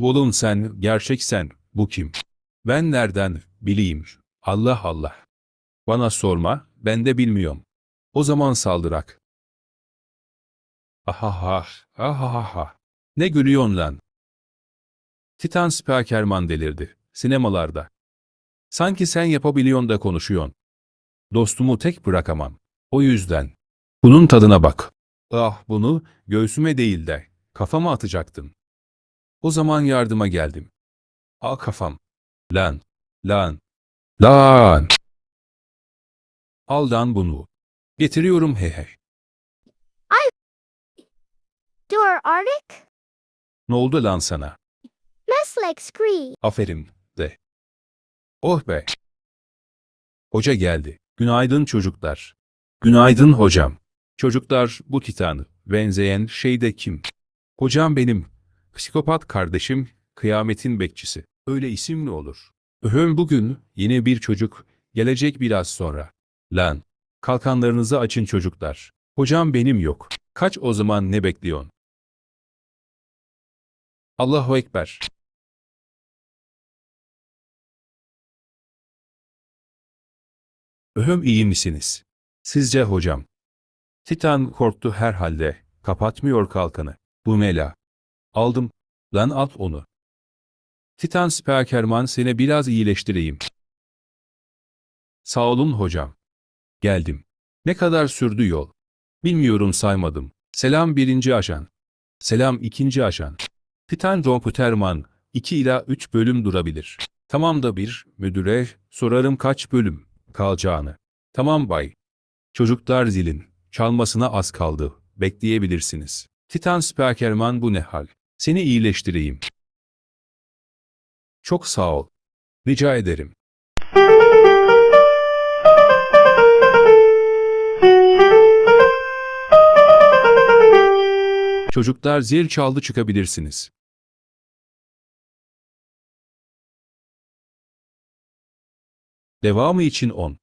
Oğlum sen, gerçek sen, bu kim? Ben nereden bileyim? Allah Allah. Bana sorma, ben de bilmiyorum. O zaman saldırak. Ahaha, ahaha. Ne gülüyorsun lan? Titan Spikerman delirdi. Sinemalarda. Sanki sen yapabiliyorsun da konuşuyorsun. Dostumu tek bırakamam. O yüzden. Bunun tadına bak. Ah bunu göğsüme değil de kafama atacaktın. O zaman yardıma geldim. Al kafam. Lan. Lan. Lan. Aldan bunu. Getiriyorum he he. Dur Arctic? Ne oldu lan sana? Meslek Scree. Aferin de. Oh be. Hoca geldi. Günaydın çocuklar. Günaydın hocam. Çocuklar bu titanı benzeyen şey de kim? Hocam benim. Psikopat kardeşim, kıyametin bekçisi. Öyle isim mi olur? Öhüm bugün yine bir çocuk, gelecek biraz sonra. Lan, kalkanlarınızı açın çocuklar. Hocam benim yok. Kaç o zaman ne bekliyorsun? Allahu Ekber. Öhüm iyi misiniz? Sizce hocam? Titan korktu herhalde. Kapatmıyor kalkanı. Bu mela. Aldım. Lan al onu. Titan Spikerman seni biraz iyileştireyim. Sağ olun hocam. Geldim. Ne kadar sürdü yol? Bilmiyorum saymadım. Selam birinci ajan. Selam ikinci ajan. Titan Romputerman 2 ila 3 bölüm durabilir. Tamam da bir, müdüre sorarım kaç bölüm kalacağını. Tamam bay. Çocuklar zilin, çalmasına az kaldı, bekleyebilirsiniz. Titan Spikerman bu ne hal? Seni iyileştireyim. Çok sağ ol. Rica ederim. Çocuklar zil çaldı çıkabilirsiniz. Devamı için 10.